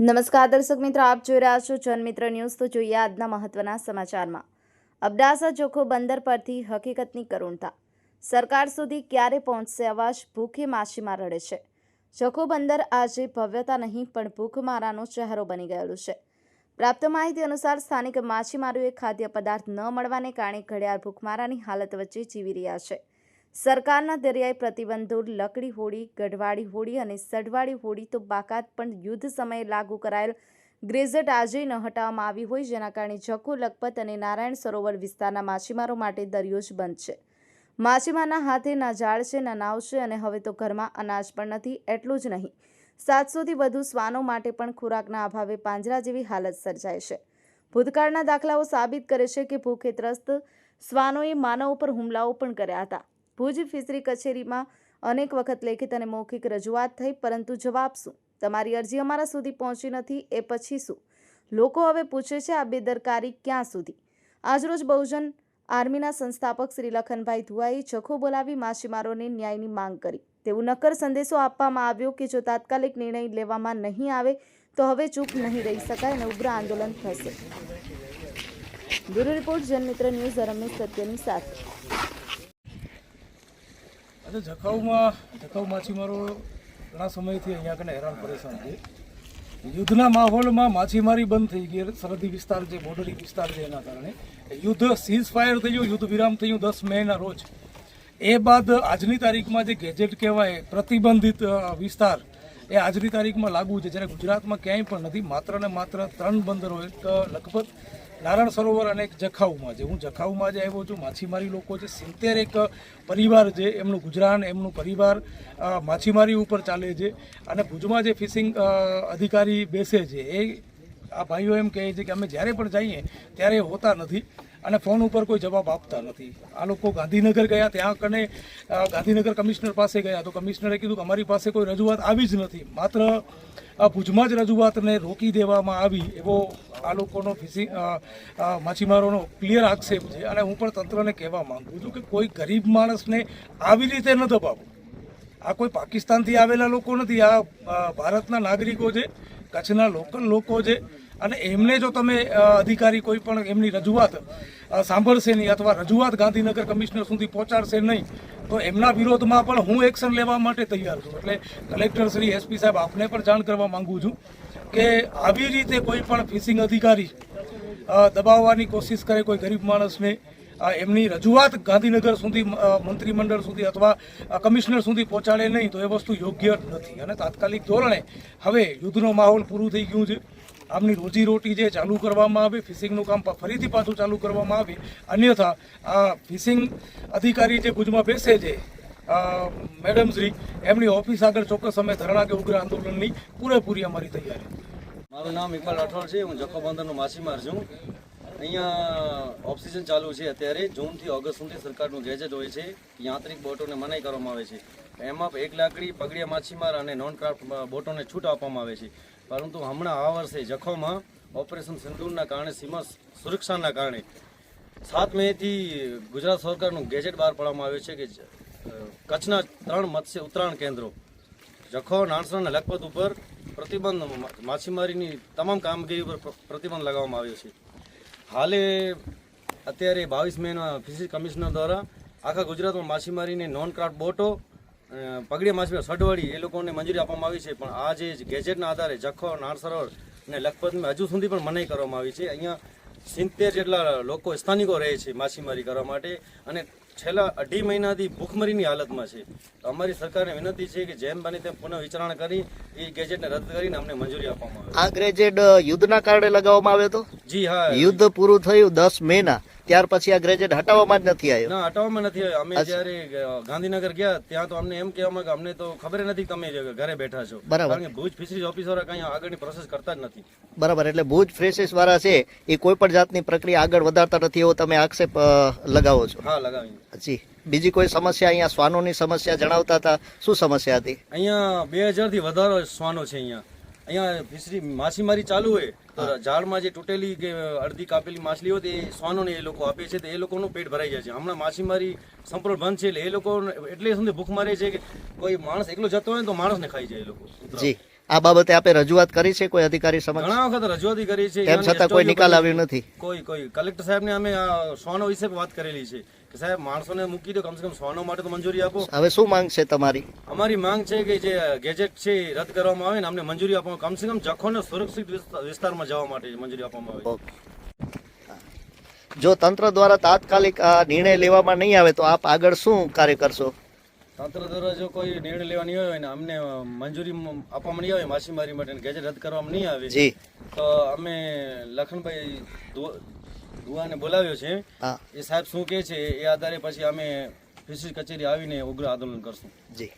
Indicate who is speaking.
Speaker 1: નમસ્કાર દર્શક મિત્રો, આપ જોઈ રહ્યા છો જનમિત્ર ન્યૂઝ. તો જોઈએ આજના મહત્વના સમાચારમાં. અબડાસા જોખો બંદર પરથી હકીકતની કરુણતા. સરકાર સુધી ક્યારે પહોંચશે અવાજ? ભૂખે માછીમાર રડે છે. જોખો બંદર આજે ભવ્યતા નહીં, પણ ભૂખમારાનો ચહેરો બની ગયેલું છે. પ્રાપ્ત માહિતી અનુસાર સ્થાનિક માછીમારોએ ખાદ્ય પદાર્થ ન મળવાને કારણે ઘડિયાળ ભૂખમારાની હાલત વચ્ચે જીવી રહ્યા છે. સરકારના દરિયાઈ પ્રતિબંધો, લકડી હોડી ગઢવાડી હોડી અને સઢવાડી હોડી તો બાકાત પણ યુદ્ધ સમયે લાગુ કરાયેલ ગ્રેઝેટ આજે ન હટાવવામાં આવી હોય, જેના કારણે જખો, લખપત અને નારાયણ સરોવર વિસ્તારના માછીમારો માટે દરિયો જ બંધ છે. માછીમારના હાથે ના ઝાડ છે, ના નાવ છે અને હવે તો ઘરમાં અનાજ પણ નથી, એટલું જ નહીં. સાતસોથી વધુ શ્વાનો માટે પણ ખોરાકના અભાવે પાંજરા જેવી હાલત સર્જાય છે. ભૂતકાળના દાખલાઓ સાબિત કરે છે કે ભૂખે ત્રસ્ત શ્વાનોએ માનવ ઉપર હુમલાઓ પણ કર્યા હતા. ભુજ ફિશરી કચેરીમાં અનેક વખત લેખિત અને મૌખિક રજૂઆત થઈ, પરંતુ જવાબ શું? તમારી અરજી અમારા સુધી પહોંચી નથી, એ પછી શું? લોકો હવે પૂછે છે, આ બેદરકારી ક્યાં સુધી? આજરોજ બહુજન આર્મીના સંસ્થાપક શ્રી લખનભાઈ ધુઆએ જખો બોલાવી માછીમારોને ન્યાયની માંગ કરી. તેવું નક્કર સંદેશો આપવામાં આવ્યો કે જો તાત્કાલિક નિર્ણય લેવામાં નહીં આવે, તો હવે ચૂપ નહીં રહી શકાય અને ઉગ્ર આંદોલન થશે. Bureau report, Janmitra news Ramesh સત્યની સાથે.
Speaker 2: આજે જખાઉમાં જખાઉ માછીમારો ઘણા સમયથી અહીંયા કને હેરાન પરેશાન છે યુદ્ધના માહોલમાં માછીમારી બંધ થઈ ગઈ. સરહદી વિસ્તાર જે, બોર્ડરી વિસ્તાર છે એના કારણે. યુદ્ધ સીઝ ફાયર થયું, યુદ્ધ વિરામ થયું દસ મેના રોજ. એ બાદ આજની તારીખમાં જે ગેજેટ કહેવાય, પ્રતિબંધિત વિસ્તાર, એ આજની તારીખમાં લાગુ છે. જ્યારે ગુજરાતમાં ક્યાંય પણ નથી, માત્ર ને માત્ર ત્રણ બંદરો એક લખપત નારાયણ સરોવર અને એક જખાઉમાં છે. હું જખાઉમાં જે આવ્યો છું. માછીમારી લોકો છે. સિત્તેર એક પરિવાર છે. એમનું ગુજરાન, એમનું પરિવાર માછીમારી ઉપર ચાલે છે. અને ભુજમાં જે ફિશિંગ અધિકારી બેસે છે, એ આ ભાઈઓ એમ કહે છે કે અમે જ્યારે પણ જઈએ, ત્યારે હોતા નથી. અને ફોન ઉપર કોઈ જવાબ આપતા નથી. આ લોકો ગાંધીનગર ગયા, ત્યાં કને ગાંધીનગર કમિશનર પાસે ગયા. તો કમિશનરે કીધું કે અમારી પાસે કોઈ રજૂઆત આવી જ નથી. માત્ર ભુજમાં જ રજૂઆતને રોકી દેવામાં આવી એવો આ લોકોનો ફિશિંગ માછીમારોનો ક્લિયર આક્ષેપ છે. અને હું પણ તંત્રને કહેવા માગું છું કે કોઈ ગરીબ માણસને આવી રીતે ન દબાવો. આ કોઈ પાકિસ્તાનથી આવેલા લોકો નથી. આ ભારતના નાગરિકો છે, કચ્છના લોકલ લોકો છે. અને એમને જો તમે અધિકારી કોઈ પણ એમની રજૂઆત સાંભળશે નહીં અથવા રજૂઆત ગાંધીનગર કમિશનર સુધી પહોંચાડશે નહીં, તો એમના વિરોધમાં પણ હું એક્શન લેવા માટે તૈયાર છું. એટલે કલેક્ટર શ્રી એસપી સાહેબ, આપને પણ જાણ કરવા માંગુ છું કે આવી રીતે કોઈ પણ ફિશિંગ અધિકારી દબાવવાની કોશિશ કરે કોઈ ગરીબ માણસને એમની રજૂઆત ગાંધીનગર સુધી મંત્રીમંડળ સુધી અથવા કમિશનર સુધી પહોંચાડે નહીં, તો એ વસ્તુ યોગ્ય નથી. અને તાત્કાલિક ધોરણે હવે યુદ્ધનો માહોલ પૂરું થઈ ગયું છે. આમની રોજીરોટી જે ચાલુ કરવામાં આવે, ફિશિંગનું કામ ફરીથી પાછું ચાલુ કરવામાં આવે, અન્યથા આ ફિશિંગ અધિકારી જે ભુજમાં બેસે છે મેડમ શ્રી, એમની ઓફિસ આગળ ચોક્કસ અમે ધરણા કે ઉગ્ર આંદોલનની પૂરેપૂરી અમારી તૈયારી.
Speaker 3: મારું નામ ઇકબાલ રાઠોડ છે, હું જખો બંદરનો માછીમાર છું. અહીંયા ઓક્સિજન ચાલુ છે અત્યારે, જૂનથી ઓગસ્ટ સુધી સરકારનું ગેજેટ હોય છે, યાંત્રિક બોટોને મનાઈ કરવામાં આવે છે. એમાં એક લાકડી, પગડિયા માછીમાર અને નોન ક્રાફ્ટ બોટોને છૂટ આપવામાં આવે છે. પરંતુ હમણાં આ વર્ષે જખોમાં ઓપરેશન સિંદૂરના કારણે સીમા સુરક્ષાના કારણે સાત મેથી ગુજરાત સરકારનું ગેજેટ બહાર પાડવામાં આવ્યું છે કે કચ્છના ત્રણ મત્સ્ય ઉત્તરાયણ કેન્દ્રો, જખો નાણસર અને લખપત ઉપર પ્રતિબંધ માછીમારીની તમામ કામગીરી ઉપર પ્રતિબંધ લગાવવામાં આવ્યો છે. હાલે અત્યારે બાવીસ મેના ફિશરી કમિશનર દ્વારા આખા ગુજરાતમાં માછીમારીને નોન ક્રાફ્ટ બોટો અ, માછલીઓ માછીમાર સડવાડી એ લોકોને મંજૂરી આપવામાં આવી છે. પણ આ જે ગેજેટના આધારે જખો નાણસરોવર અને લખપતમાં હજુ સુધી પણ મનાઈ કરવામાં આવી છે. અહીંયા સિત્તેર જેટલા લોકો સ્થાનિકો રહે છે માછીમારી કરવા માટે અને છેલ્લા અઢી મહિનાથી ભૂખમરીની હાલતમાં છે. તો અમારી સરકારને વિનંતી છે કે જેમ બને તેમ પુનઃ વિચારણા કરી એ ગેજેટને રદ કરીને અમને મંજૂરી આપવામાં આવે.
Speaker 4: આ ગ્રેજેટ યુદ્ધના કારણે લગાવવામાં આવ્યો હતો?
Speaker 3: જી હા.
Speaker 4: યુદ્ધ પૂરું થયું દસ મે ના ત્યાર પછી આ ગ્રેજ્યુએટ હટાવવામાં જ નથી આવ્યો.
Speaker 3: ના હટાવવામાં નથી આવ્યો. અમે જ્યારે ગાંધીનગર ગયા ત્યાં તો અમને એમ કહેવામાં કે અમને તો ખબર નથી તમે ઘરે બેઠા છો.
Speaker 4: બરાબર.
Speaker 3: ભુજ ફિશરીઝ ઓફિસર કઈ આગળની પ્રોસેસ કરતા જ નથી.
Speaker 4: બરાબર એટલે ભુજ ફ્રેશિસ વાળા છે એ કોઈ પણ જાતની પ્રક્રિયા આગળ વધારતા નથી એવો તમે આક્ષેપ લગાવો છો?
Speaker 3: હા લગાવી
Speaker 4: જી. બીજી કોઈ સમસ્યા અહીંયા શ્વાનોની સમસ્યા જણાવતા હતા? શું સમસ્યા હતી?
Speaker 3: અહીંયા બે હજારથી વધારે શ્વાનો છે અહીંયા. અહીંયા ફિશરી માછીમારી ચાલુ હોય તો ઝાડમાં જે તૂટેલી કે અડધી કાપેલી માછલી હોય તે શ્વાનોને એ લોકો આપે છે તો એ લોકોનું પેટ ભરાઈ જાય છે. હમણાં માછીમારી સંપૂર્ણ બંધ છે એટલે એ લોકો એટલે સુધી ભૂખ મારે છે કે કોઈ માણસ એકલો જતો હોય તો માણસને ખાઈ જાય એ લોકો.
Speaker 4: જી. આ બાબતે આપે રજૂઆત કરી છે કોઈ અધિકારી સમક્ષ?
Speaker 3: ઘણા વખત રજૂઆતી કરી છે.
Speaker 4: તેમ છતાં કોઈ નિકાલ આવ્યો નથી.
Speaker 3: કોઈ કોઈ. કલેક્ટર સાહેબને અમે શ્વાનો વિશે વાત કરેલી છે. કે સાહેબ માણસોને મૂકી દો કમસે કમ સોનો માટે તો મંજૂરી આપો.
Speaker 4: હવે શું માંગ છે તમારી?
Speaker 3: અમારી માંગ છે કે જે ગેજેટ છે એ રદ કરવામાં આવે ને અમને મંજૂરી આપવામાં કમસે કમ જખોને સુરક્ષિત વિસ્તારમાં જવા માટે મંજૂરી આપવામાં આવે.
Speaker 4: જો તંત્ર દ્વારા તાત્કાલિક આ નિર્ણય લેવામાં નહીં આવે તો આપ આગળ શું કાર્ય કરશો?
Speaker 3: તંત્ર દ્વારા જો કોઈ નિર્ણય લેવાની હોય ને અમને મંજૂરી આપવામાં નહીં આવે માછીમારી માટે ગેજેટ રદ કરવામાં નહીં આવે તો અમે લખનભાઈ દુઆને બોલાવ્યો છે. એ સાહેબ શું કહે છે? એ આધારે પછી અમે ફિશરીઝ કચેરી આવીને ઉગ્ર આંદોલન કરશું.
Speaker 4: જી.